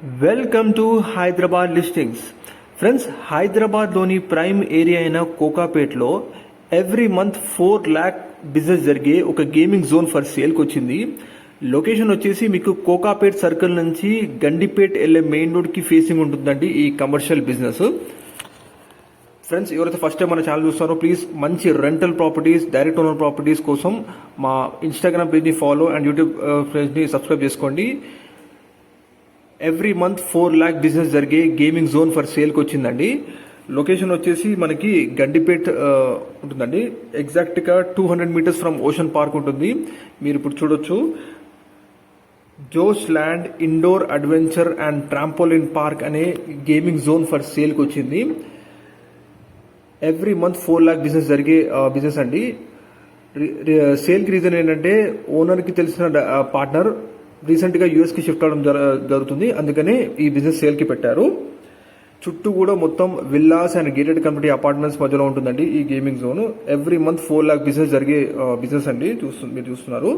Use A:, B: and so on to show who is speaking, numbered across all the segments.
A: Welcome to Hyderabad listings friends హైదరాబాద్లోని prime area అయిన కోకాపేట్లో every month four lakh business జరిగే ఒక గేమింగ్ జోన్ ఫర్ సేల్కి వచ్చింది. లొకేషన్ వచ్చేసి మీకు కోకాపేట్ సర్కిల్ నుంచి గండిపేట్ వెళ్ళే మెయిన్ రోడ్కి ఫేసింగ్ ఉంటుందండి ఈ కమర్షియల్ బిజినెస్ ఫ్రెండ్స్ ఎవరైతే ఫస్ట్ టైం మన ఛానల్ చూస్తారో ప్లీజ్ మంచి rental properties direct owner properties కోసం మా ఇన్స్టాగ్రామ్ పేజ్ని ఫాలో అండ్ యూట్యూబ్ పేజ్ని సబ్స్క్రైబ్ చేసుకోండి. Every month four lakh business జరిగే గేమింగ్ జోన్ ఫర్ సేల్కి వచ్చిందండి. లొకేషన్ వచ్చేసి మనకి గండిపేట్ ఉంటుందండి. ఎగ్జాక్ట్గా two hundred metres from ocean park ఉంటుంది. మీరు ఇప్పుడు చూడొచ్చు. Josh land indoor adventure and trampoline park అనే గేమింగ్ జోన్ ఫర్ సేల్కి వచ్చింది. Every month four lakh business జరిగే బిజినెస్ అండి. సేల్కి రీజన్ ఏంటంటే ఓనర్కి తెలిసిన పార్ట్నర్ రీసెంట్గా యూఎస్కి షిఫ్ట్ అవడం జరుగుతుంది. అందుకనే ఈ బిజినెస్ సేల్కి పెట్టారు. చుట్టూ కూడా మొత్తం villas and gated community apartments మధ్యలో ఉంటుందండి ఈ gaming zone. Every month four lakh business జరిగే బిజినెస్ అండి. చూస్తు మీరు చూస్తున్నారు.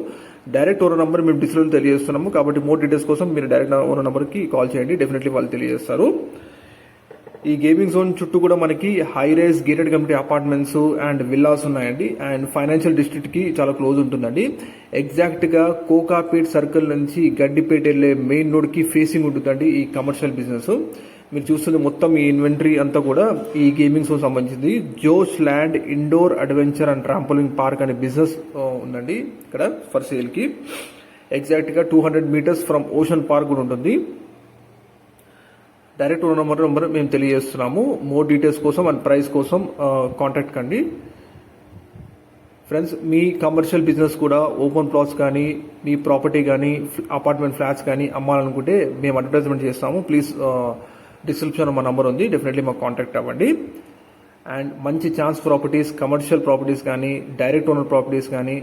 A: డైరెక్ట్ ఓనర్ నెంబర్ మేము డిస్ప్లేలో తెలియజేస్తున్నాము. కాబట్టి మోర్ డీటెయిల్స్ కోసం మీరు డైరెక్ట్ ఓనర్ నెంబర్కి కాల్ చేయండి. డెఫినెట్లీ వాళ్ళు తెలియజేస్తారు. ఈ గేమింగ్ జోన్ చుట్టూ కూడా మనకి high rise gated committee apartments and villas ఉన్నాయండి. అండ్ ఫైనాన్షియల్ డిస్ట్రిక్ట్కి చాలా క్లోజ్ ఉంటుందండి. ఎగ్జాక్ట్గా కోకాపేట్ సర్కిల్ నుంచి గడ్డిపేట వెళ్ళే మెయిన్ రోడ్కి ఫేసింగ్ ఉంటుందండి ఈ కమర్షియల్ బిజినెస్ మీరు చూస్తుంది మొత్తం ఈ ఇన్వెంటరీ అంతా కూడా ఈ గేమింగ్ జోన్ సంబంధించింది. Josh land indoor adventure and trampoline park అనే బిజినెస్ ఉందండి ఇక్కడ ఫర్ సేల్కి. ఎగ్జాక్ట్గా two hundred metres from ocean park కూడా ఉంటుంది. డైరెక్ట్ ఓనర్ నెంబర్ నెంబర్ మేము తెలియజేస్తున్నాము. మోర్ డీటెయిల్స్ కోసం అండ్ ప్రైస్ కోసం కాంటాక్ట్ కండి. ఫ్రెండ్స్ మీ కమర్షియల్ బిజినెస్ కూడా ఓపెన్ ప్లాట్స్ కానీ మీ ప్రాపర్టీ కానీ అపార్ట్మెంట్ ఫ్లాట్స్ కానీ అమ్మాలనుకుంటే మేము అడ్వర్టైజ్మెంట్ చేస్తాము. ప్లీజ్ డిస్క్రిప్షన్ మా నంబర్ ఉంది. డెఫినెట్లీ మాకు కాంటాక్ట్ అవ్వండి. అండ్ మంచి ఛాన్స్ ప్రాపర్టీస్ కమర్షియల్ ప్రాపర్టీస్ కానీ డైరెక్ట్ ఓనర్ ప్రాపర్టీస్ కానీ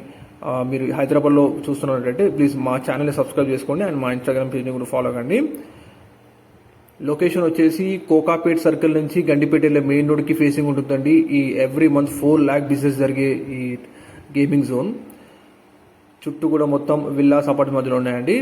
A: మీరు హైదరాబాద్లో చూస్తున్నట్టయితే ప్లీజ్ మా ఛానల్ని సబ్స్క్రైబ్ చేసుకోండి. అండ్ మా ఇన్స్టాగ్రామ్ పేజ్ని కూడా ఫాలో కండి. లొకేషన్ వచ్చేసి కోకాపేట్ సర్కిల్ నుంచి గండిపేట వెళ్ళే మెయిన్ రోడ్కి ఫేసింగ్ ఉంటుందండి. ఈ every month four lakh business జరిగే ఈ గేమింగ్ జోన్ చుట్టూ కూడా మొత్తం విల్లాస్ అపార్ట్మెంట్ మధ్యలో ఉన్నాయండి.